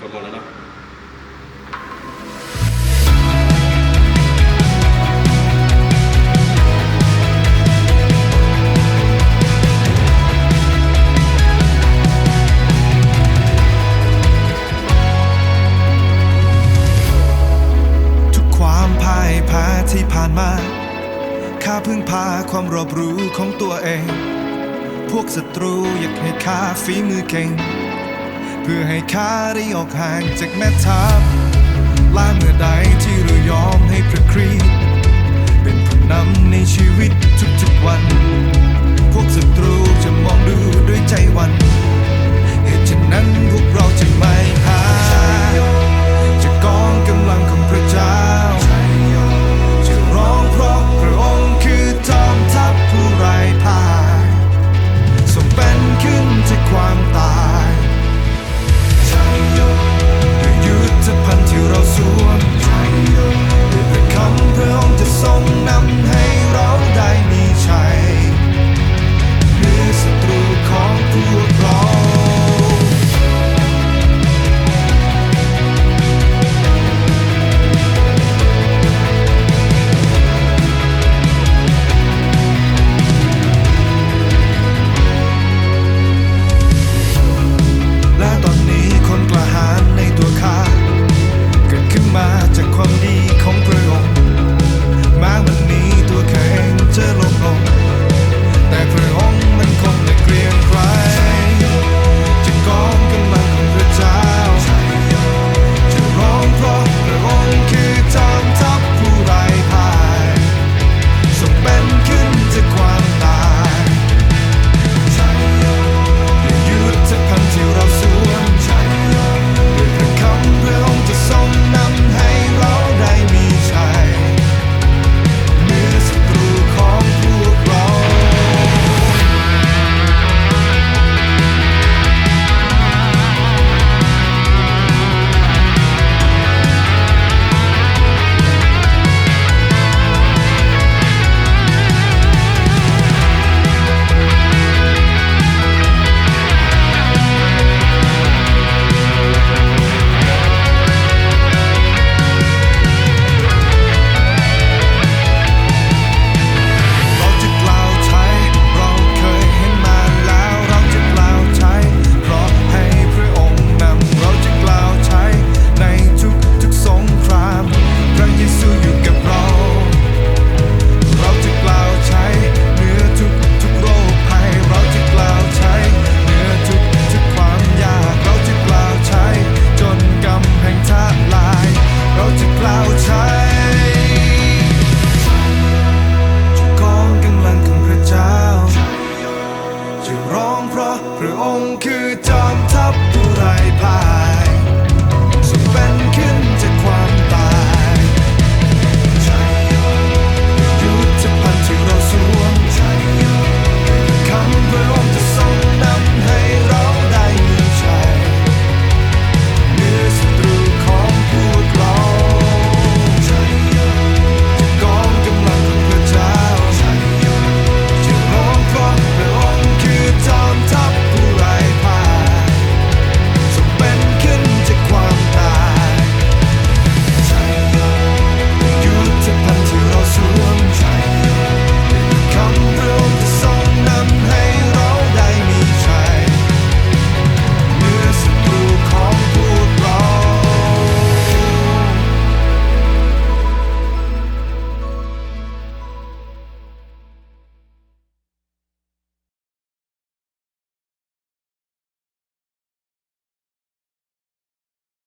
กดหมดแล้วเนาะทุกความพ่ายแพ้ที่ผ่านมา ข้าพึ่งพาความรอบรู้ของตัวเอง พวกศัตรูอยากให้ข้าฝีมือเก่ง เพื่อให้ข้าได้ออกห่างจากแม่ทัพและเมื่อใดที่เรายอมให้พระคริสต์เป็นผู้นำในชีวิตทุกๆวัน ระองค์คือจอมทัพผู้ไร้พาย